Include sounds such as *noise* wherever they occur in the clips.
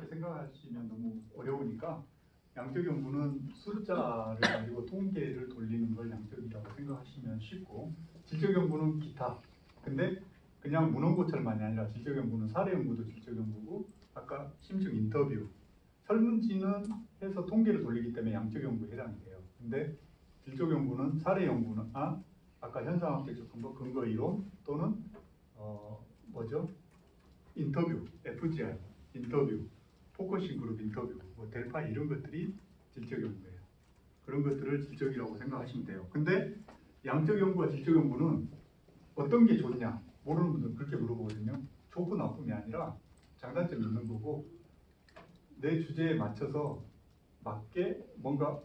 생각하시면 너무 어려우니까 양적 연구는 숫자를 가지고 통계를 돌리는 걸 양적이라고 생각하시면 쉽고 질적 연구는 기타. 근데 그냥 문헌고찰만이 아니라 질적 연구는 사례 연구도 질적 연구고 아까 심층 인터뷰, 설문지는 해서 통계를 돌리기 때문에 양적 연구에 해당이 돼요. 근데 질적 연구는 사례 연구는 아 아까 현상학적 접근법 근거 이론 또는 어 뭐죠 인터뷰 FGR 인터뷰 포커싱 그룹 인터뷰 뭐 델파 이런 것들이 질적 연구예요. 그런 것들을 질적이라고 생각하시면 돼요. 근데 양적 연구와 질적 연구는 어떤 게 좋냐 모르는 분들은 그렇게 물어보거든요. 좋고 나쁨이 아니라 장단점이 있는 거고 내 주제에 맞춰서 맞게 뭔가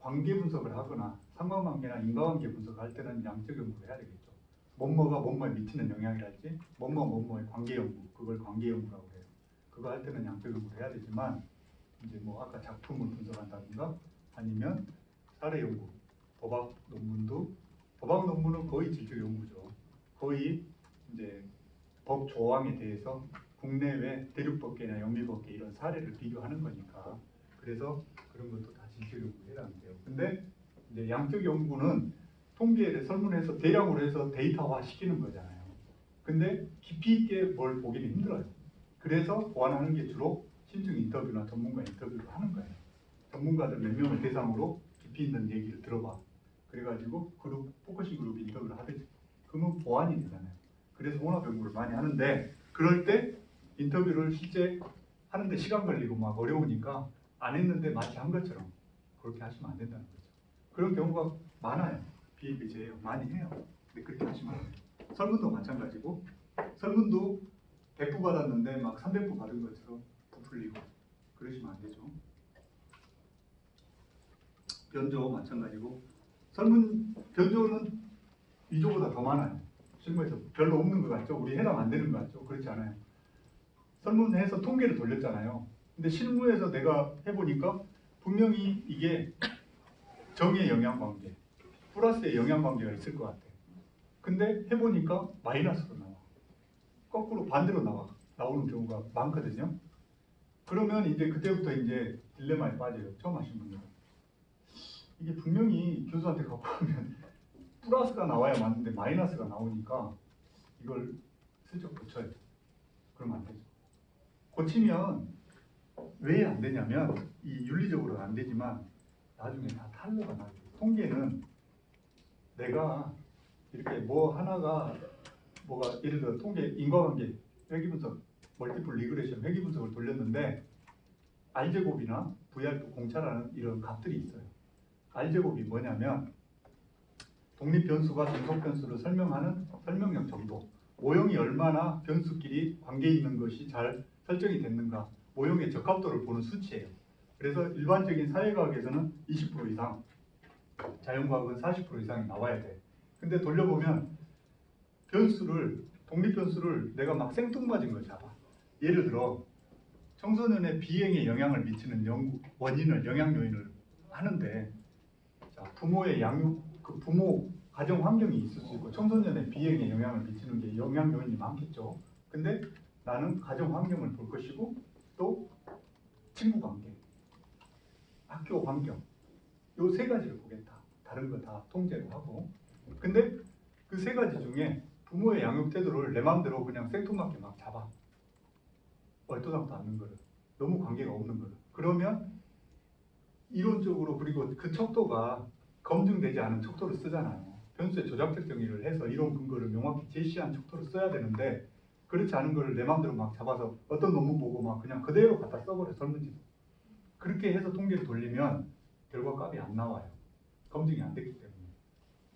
관계 분석을 하거나 상관관계나 인과관계 분석을 할 때는 양적 연구를 해야 되겠죠. 뭐뭐가 뭐뭐에 미치는 영향이랄지 뭐뭐 뭐뭐의 관계 연구 그걸 관계 연구라고. 그거 할 때는 양적 연구를 해야 되지만 이제 뭐 아까 작품을 분석한다든가 아니면 사례 연구, 법학 논문도 법학 논문은 거의 질적 연구죠. 거의 이제 법 조항에 대해서 국내외 대륙법계나 영미법계 이런 사례를 비교하는 거니까 그래서 그런 것도 다 질적 연구에 해당돼요. 근데 이제 양적 연구는 통계를 설문해서 대량으로 해서 데이터화 시키는 거잖아요. 근데 깊이 있게 뭘 보기는 힘들어요. 그래서 보완하는 게 주로 심층 인터뷰나 전문가 인터뷰를 하는 거예요. 전문가들 몇 명을 대상으로 깊이 있는 얘기를 들어봐. 그래가지고 그룹 포커싱 그룹 인터뷰를 하듯이 그러면 보완이 되잖아요. 그래서 혼합 연구를 많이 하는데 그럴 때 인터뷰를 실제 하는데 시간 걸리고 막 어려우니까 안 했는데 마치 한 것처럼 그렇게 하시면 안 된다는 거죠. 그런 경우가 많아요. 비일비재예요. 많이 해요. 근데 그렇게 하시면 안 돼요. 설문도 마찬가지고 설문도 100부 받았는데 막 300부 받은 것처럼 부풀리고 그러시면 안 되죠. 변조 마찬가지고 설문 변조는 위조보다 더 많아요. 실무에서 별로 없는 것 같죠? 우리 해당 안 되는 것 같죠? 그렇지 않아요. 설문해서 통계를 돌렸잖아요. 근데 실무에서 내가 해보니까 분명히 이게 정의 영향관계, 플러스의 영향관계가 있을 것 같아. 근데 해보니까 마이너스로 나와. 거꾸로 반대로 나와. 나오는 경우가 많거든요. 그러면 이제 그때부터 이제 딜레마에 빠져요. 처음 하신 분들은. 이게 분명히 교수한테 갖고 오면 *laughs* 플러스가 나와야 맞는데 마이너스가 나오니까 이걸 슬쩍 고쳐야 돼. 그러면 안 되죠. 고치면 왜 안 되냐면 이 윤리적으로는 안 되지만 나중에 다 탄로가 나죠. 통계는 내가 이렇게 뭐 하나가 뭐가 예를 들어 통계 인과관계 회귀 분석 멀티플 리그레션 회귀 분석을 돌렸는데 R 제곱이나 VR 공차라는 이런 값들이 있어요. R 제곱이 뭐냐면 독립 변수가 중속 변수를 설명하는 설명력 정도. 모형이 얼마나 변수끼리 관계 있는 것이 잘 설정이 됐는가. 모형의 적합도를 보는 수치예요. 그래서 일반적인 사회과학에서는 20% 이상, 자연과학은 40% 이상이 나와야 돼. 근데 돌려보면 변수를 독립 변수를 내가 막 생뚱맞은 걸 잡아. 예를 들어 청소년의 비행에 영향을 미치는 연구, 원인을 영향 요인을 하는데 자, 부모의 양육 그 부모 가정 환경이 있을 수 있고 청소년의 비행에 영향을 미치는 게 영향 요인이 많겠죠. 근데 나는 가정 환경을 볼 것이고 또 친구 관계, 학교 환경 요 세 가지를 보겠다. 다른 거 다 통제를 하고 근데 그 세 가지 중에 부모의 양육 태도를 내 마음대로 그냥 생뚱맞게 막 잡아 얼토당토 않는 거를 너무 관계가 없는 거를 그러면 이론적으로 그리고 그 척도가 검증되지 않은 척도를 쓰잖아요. 변수의 조작적 정의를 해서 이론 근거를 명확히 제시한 척도를 써야 되는데 그렇지 않은 거를 내 마음대로 막 잡아서 어떤 논문 보고 막 그냥 그대로 갖다 써버려 설문지도. 그렇게 해서 통계를 돌리면 결과 값이 안 나와요. 검증이 안 됐기 때문에.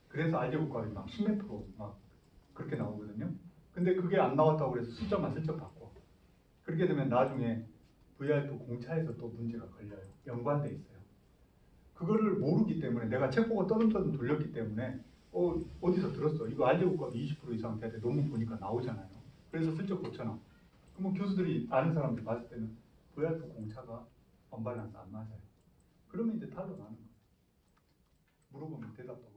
그래서 알제곱 값이 막 10몇 프로 막 그렇게 나오거든요. 근데 그게 안 나왔다고 그래서 숫자만 슬쩍 바꿔. 그렇게 되면 나중에 VRF 공차에서 또 문제가 걸려요. 연관돼 있어요. 그거를 모르기 때문에 내가 책 보고 떠듬떠듬 돌렸기 때문에 어, 어디서 들었어? 이거 알제곱 값이 20% 이상 돼야 돼. 논문 보니까 나오잖아요. 그래서 슬쩍 고쳐놔. 그러면 교수들이 아는 사람들이 봤을 때는 VRF 공차가 언밸런스 안 맞아요. 그러면 이제 탈로 나는 거예요. 물어보면 대답도